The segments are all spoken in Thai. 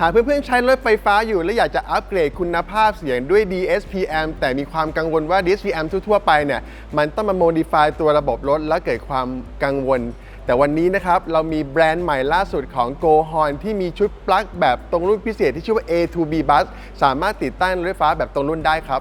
หากเพื่อนๆใช้รถไฟฟ้าอยู่และอยากจะอัปเกรดคุณภาพเสียงด้วย DSPM แต่มีความกังวลว่า DSPM ทั่วๆไปเนี่ยมันต้องมาโมดิฟายตัวระบบรถและเกิดความกังวล แต่วันนี้นะครับเรามีแบรนด์ใหม่ล่าสุดของ Go Horn ที่มีชุดปลั๊กแบบตรงรุ่นพิเศษที่ชื่อว่า A2B Bus สามารถติดตั้งรถไฟฟ้าแบบตรงรุ่นได้ครับ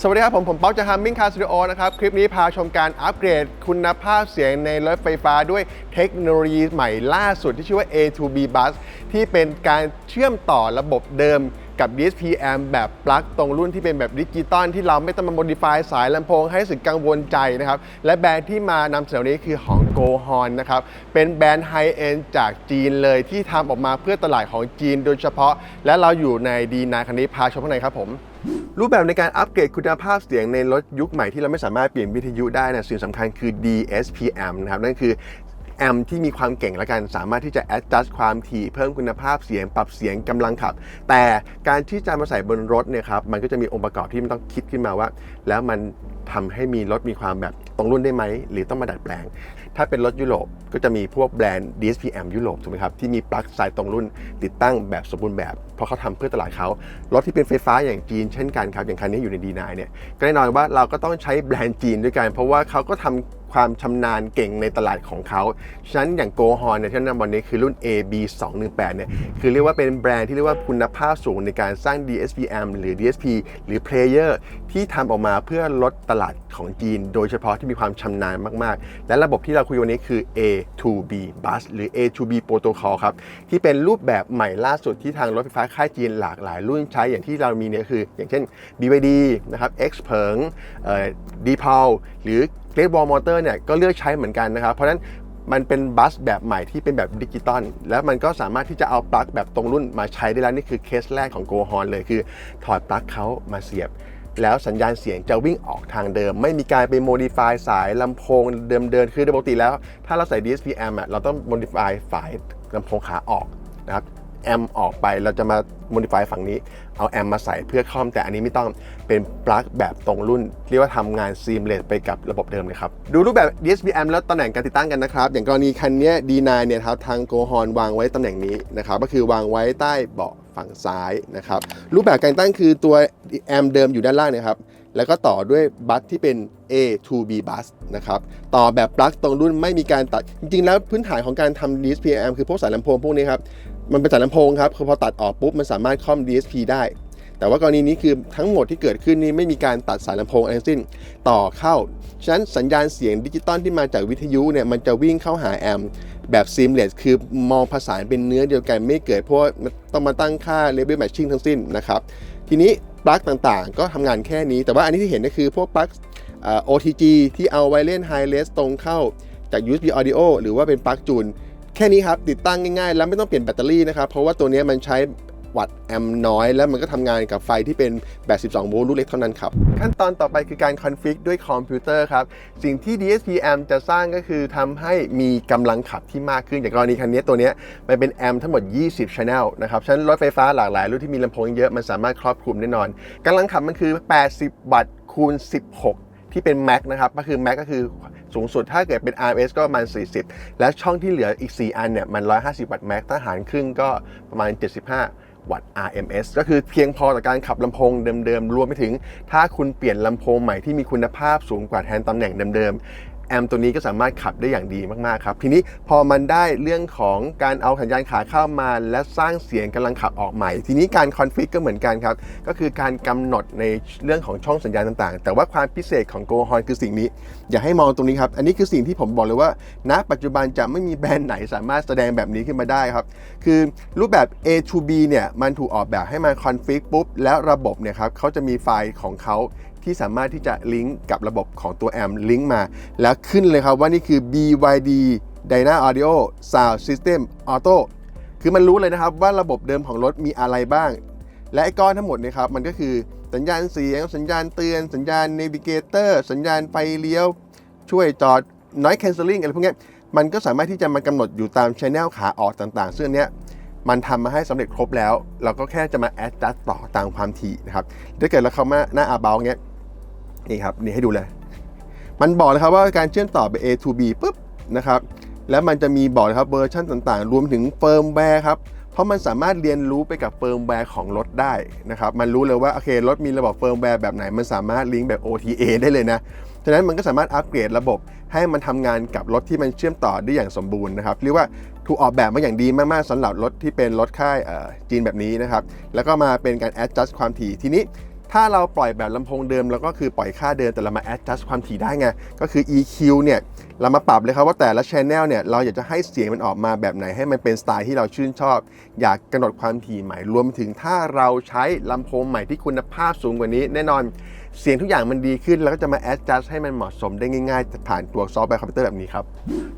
สวัสดีครับ ผม ผมป๊อกจาก Humming Car Studio นะครับ คลิปนี้พาชมการอัปเกรดคุณภาพเสียงในรถไฟฟ้าด้วยเทคโนโลยีใหม่ล่าสุดที่ชื่อว่า A2B Bus ที่เป็นการเชื่อมต่อระบบเดิม กับ DSPM แบบปลั๊กตรงรุ่นที่เป็นแบบดิจิตอลที่เราไม่ต้องมาโมดิฟายสายลำโพงให้สึกกังวลใจนะครับ และแบรนด์ที่มานำเสนอนี้คือของ Go Horn นะครับ เป็นแบรนด์ไฮเอ็นจากจีนเลยที่ทำออกมาเพื่อตลาดของจีนโดยเฉพาะ และเราอยู่ในดีนาคันนี้พาชมข้างในครับผมรูปแบบในการอัปเกรดคุณภาพเสียงในรถยุคใหม่ที่เราไม่สามารถเปลี่ยนวิทยุได้นะสิ่งสำคัญคือ DSPM นะครับนั่นคือ แอมที่มีความเก่งและกันสามารถที่จะ adjust ความถี่เพิ่มคุณภาพเสียงปรับเสียงกำลังขับ แต่การที่จะมาใส่บนรถเนี่ยครับมันก็จะมีองค์ประกอบที่มันต้องคิดขึ้นมาว่า แล้วมันทำให้มีรถมีความแบบตรงรุ่นได้ไหม หรือต้องมาดัดแปลง ถ้าเป็นรถยุโรปก็จะมีพวกแบรนด์ DSPM ยุโรปถูกไหมครับที่มีปลั๊กสายตรงรุ่นติดตั้งแบบสมบูรณ์แบบ เพราะเขาทำเพื่อตลาดเขารถที่เป็นไฟฟ้าอย่างจีนเช่นกันครับอย่างคันนี้อยู่ในดีนายเนี่ยก็แน่นอนว่าเราก็ต้องใช้แบรนด์จีนด้วยกันเพราะว่าเขาก็ทำ ความชำนาญเก่งในตลาดของเขา ฉะนั้นอย่างโกฮอนเนี่ยที่แนะนำวันนี้คือรุ่น AB 2 1 8เนี่ยคือเรียกว่าเป็นแบรนด์ที่เรียกว่าคุณภาพสูงในการสร้าง DSPM หรือ DSP หรือ Player ที่ทำออกมาเพื่อลดตลาดของจีน โดยเฉพาะที่มีความชำนาญมาก ๆ และระบบที่เราคุยวันนี้คือ A2B Bus หรือ A2B Protocol ครับ ที่เป็นรูปแบบใหม่ล่าสุดที่ทางรถไฟฟ้าค่ายจีนหลากหลายรุ่นใช้อย่างที่เรามีเนี่ยคือ อย่างเช่น BYD นะครับ X เผิงเอ่อ d p a l หรือ Great Wall Motor เนี่ยก็เลือกใช้เหมือนกันนะครับ เพราะฉะนั้นมันเป็นบัสแบบใหม่ที่เป็นแบบดิจิตอลแล้วมันก็สามารถที่จะเอาปลั๊กแบบตรงรุ่นมาใช้ได้แล้วนี่คือเคสแรกของ Go Horn เลยคือ ถอดปลั๊กเขามาเสียบ แล้วสัญญาณเสียงจะวิ่งออกทางเดิม ไม่มีการไปโมดิฟายสายลำโพงเดิมเดินคือปกติแล้ว ถ้าเราใส่ DSPM อะเราต้องโมดิฟายสายลำโพงขาออกนะครับ แอมออกไปเราจะมาโมดิฟายฝั่งนี้ เอาแอมมาใส่เพื่อคล่อมแต่อันนี้ไม่ต้องเป็นปลั๊กแบบตรงรุ่น เรียกว่าทำงานซีมเลสไปกับระบบเดิมเลยครับ ดูรูปแบบ DSPM แล้วตำแหน่งการติดตั้งกันนะครับ อย่างกรณีคันนี้ D9 เนี่ยครับทางโกฮอนวางไว้ตำแหน่งนี้นะครับก็คือวางไว้ใต้เบาะฝั่งซ้ายนะครับรูปแบบการตั้งคือตัวแอมเดิมอยู่ด้านล่างนะครับแล้วก็ต่อด้วยบัสที่เป็น A to B bus นะครับ ต่อแบบปลั๊กตรงรุ่นไม่มีการตัด จริงๆ แล้วพื้นฐานของการทำ DSPM คือพวกสายลำโพงพวกนี้ครับ มันเป็นสายลำโพงครับคือพอตัดออกปุ๊บมันสามารถคล่อม DSP ได้ แต่ว่ากรณีนี้คือทั้งหมดที่เกิดขึ้นนี้ไม่มีการตัดสายลำโพงอะไรทั้งสิ้นต่อเข้า ฉะนั้นสัญญาณเสียงดิจิตอลที่มาจากวิทยุเนี่ยมันจะวิ่งเข้าหาแอมป์แบบซีมเลสคือมองผสานเป็นเนื้อเดียวกันไม่เกิดเพราะต้องมาตั้งค่า level matching ทั้งสิ้นนะครับ ทีนี้ปลั๊กต่างๆ ก็ทำงานแค่นี้ แต่ว่าอันนี้ที่เห็นก็คือพวกปลั๊กเอ่อ OTG ที่เอาไว้เล่น High Res ตรงเข้าจาก USB Audio หรือว่าเป็นปลั๊กจูน ค่นี้ครับ ติดตั้งง่ายๆ แล้วไม่ต้องเปลี่ยนแบตเตอรี่นะครับ เพราะว่าตัวนี้มันใช้วัตต์แอมป์น้อย แล้วมันก็ทำงานกับไฟที่เป็นแบบ12โวลต์ลูกเล็กเท่านั้นครับ ขั้นตอนต่อไปคือการคอนฟิกด้วยคอมพิวเตอร์ครับ สิ่งที่ DSPM จะสร้างก็คือทำให้มีกำลังขับที่มากขึ้น อย่างกรณีคันนี้ตัวนี้มันเป็นแอมป์ทั้งหมด 20 channel นะครับฉะนั้นรถไฟฟ้าหลากหลายรุ่นที่มีลำโพงเยอะมันสามารถครอบคลุมแน่นอนกำลังขับมันคือ 80 วัตต์คูณ 16 ที่เป็น Mac นะครับก็คือ Mac ก็คือสูงสุดถ้าเกิดเป็น RS ก็ประมาณ 40 และช่องที่เหลืออีก 4 อันเนี่ยมัน 150 วัตต์ Mac ถ้าหารครึ่งก็ประมาณ 75 วัตต์ RMS ก็คือเพียงพอต่อการขับลำโพงเดิมๆ รวมไปถึง ถ้าคุณเปลี่ยนลำโพงใหม่ที่มีคุณภาพสูงกว่าแทนตำแหน่งเดิมๆ แอมตัวนี้ก็สามารถขับได้อย่างดีมากๆครับ ทีนี้พอมันได้เรื่องของการเอาสัญญาณขาเข้ามา และสร้างเสียงกำลังขับออกใหม่ ทีนี้การคอนฟิกก็เหมือนกันครับ ก็คือการกำหนดในเรื่องของช่องสัญญาณต่างๆ แต่ว่าความพิเศษของ Go Horn คือสิ่งนี้ อย่าให้มองตรงนี้ครับ อันนี้คือสิ่งที่ผมบอกเลยว่า ณ ปัจจุบันจะไม่มีแบรนด์ไหนสามารถแสดงแบบนี้ขึ้นมาได้ครับ คือรูปแบบ A to B เนี่ยมันถูกออกแบบให้มันคอนฟิกปุ๊บแล้วระบบเนี่ยครับเขาจะมีไฟล์ของเขา ที่สามารถที่จะลิงก์กับระบบของตัวแอมลิงก์มา แล้วขึ้นเลยครับว่านี่คือ BYD Dyna Audio Sound System Auto คือมันรู้เลยนะครับว่าระบบเดิมของรถมีอะไรบ้าง และไอ้ก้อนทั้งหมดเนี่ยครับมันก็คือสัญญาณเสียง สัญญาณเตือน สัญญาณ Navigator สัญญาณไฟเลี้ยว ช่วยจอด Noise Cancelling อะไรพวกนี้มันก็สามารถที่จะมากำหนดอยู่ตามช anel ขาออกต่างๆ ซึ่งอันเนี้ยมันทำมาให้สำเร็จครบแล้ว เราก็แค่จะมา adjust ต่อตามความถี่นะครับถ้าเกิดเราเข้ามาหน้า about เงี้ย นี่ครับนี่ให้ดูเลย มันบอกเลยครับว่าการเชื่อมต่อไป A to B ปุ๊บนะครับแล้วมันจะมีบอกเลยครับเวอร์ชันต่างๆ รวมถึงเฟิร์มแวร์ครับเพราะมันสามารถเรียนรู้ไปกับเฟิร์มแวร์ของรถได้นะครับมันรู้เลยว่าโอเครถมีระบบเฟิร์มแวร์แบบไหน มันสามารถลิงก์แบบ OTA ได้เลยนะฉะนั้นมันก็สามารถอัปเกรดระบบให้มันทำงานกับรถที่มันเชื่อมต่อได้อย่างสมบูรณ์นะครับเรียกว่าถูกออกแบบมาอย่างดีมากๆสำหรับรถที่เป็นรถค่ายจีนแบบนี้นะครับแล้วก็มาเป็นการ adjust ความถี่ทีนี้ ถ้าเราปล่อยแบบลำโพงเดิมเราก็คือปล่อยค่าเดิมแต่เรามา adjust ความถี่ได้ไง ก็คือ EQ เนี่ยเรามาปรับเลยครับว่าแต่ละ channel เนี่ยเราอยากจะให้เสียงมันออกมาแบบไหนให้มันเป็นสไตล์ที่เราชื่นชอบ อยากกำหนดความถี่ใหม่รวมถึงถ้าเราใช้ลำโพงใหม่ที่คุณภาพสูงกว่านี้ แน่นอนเสียงทุกอย่างมันดีขึ้น แล้วก็จะมา adjust ให้มันเหมาะสมได้ง่ายๆ ผ่านตัวซอฟต์แวร์คอมพิวเตอร์แบบนี้ครับ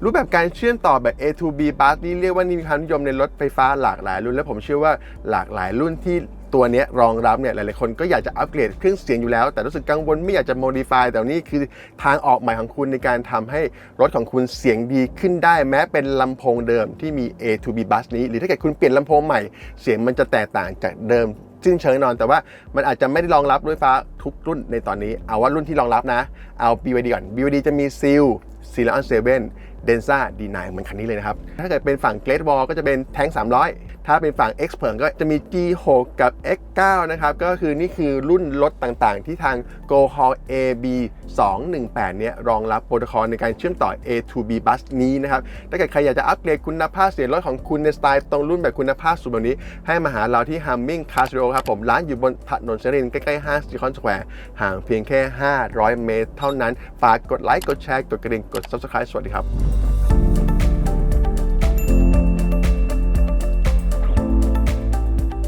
รูปแบบการเชื่อมต่อแบบ A to B bus นี่เรียกว่านี่มีความนิยมในรถไฟฟ้าหลากหลายรุ่น และผมเชื่อว่าหลากหลายรุ่นที่ ตัวนี้รองรับเนี่ยหลายๆคนก็อยากจะอัปเกรดเครื่องเสียงอยู่แล้ว แต่รู้สึกกังวลไม่อยากจะ modify แต่นี่คือทางออกใหม่ของคุณในการทำให้รถของคุณเสียงดีขึ้นได้ แม้เป็นลำโพงเดิมที่มี A to B bus นี้ หรือถ้าเกิดคุณเปลี่ยนลำโพงใหม่เสียงมันจะแตกต่างจากเดิมซึ่งเชิงนอนแต่ว่ามันอาจจะไม่ได้รองรับด้วยฟ้าทุกรุ่นในตอนนี้ เอาว่ารุ่นที่รองรับนะ เอา BYD ก่อน BYD จะมีซิล Seal s e l o n 7 Denza D9 เหมือนคันนี้เลยนะครับ ถ้าเกิดเป็นฝั่ง Great Wall ก็จะเป็นแท้ง 300 ถ้าเป็นฝั่ง X p e r ก็จะมี G6 กับ X9 นะครับ ก็คือนี่คือรุ่นรถต่างๆ ที่ทาง Go Hall AB 218 เนี่ย รองรับโปรโตคอลในการเชื่อมต่อ A to B bus นี้นะครับ ถ้าเกิดใครอยากจะอัปเกรดคุณภาพเสียงรถของคุณในสไตล์ตรงรุ่นแบบคุณภาพสูงแบบนี้ ให้มาหาเราที่ Humming Car Studio ครับผมร้านอยู่บนถนนเซรินใกล้ๆห้างซิคอนสแควร์ห่างเพียงแค่ 500 เมตร เท่านั้นฝากกดไลค์กดแชร์กดกระดิ่งกด Subscribe สวัสดีครับ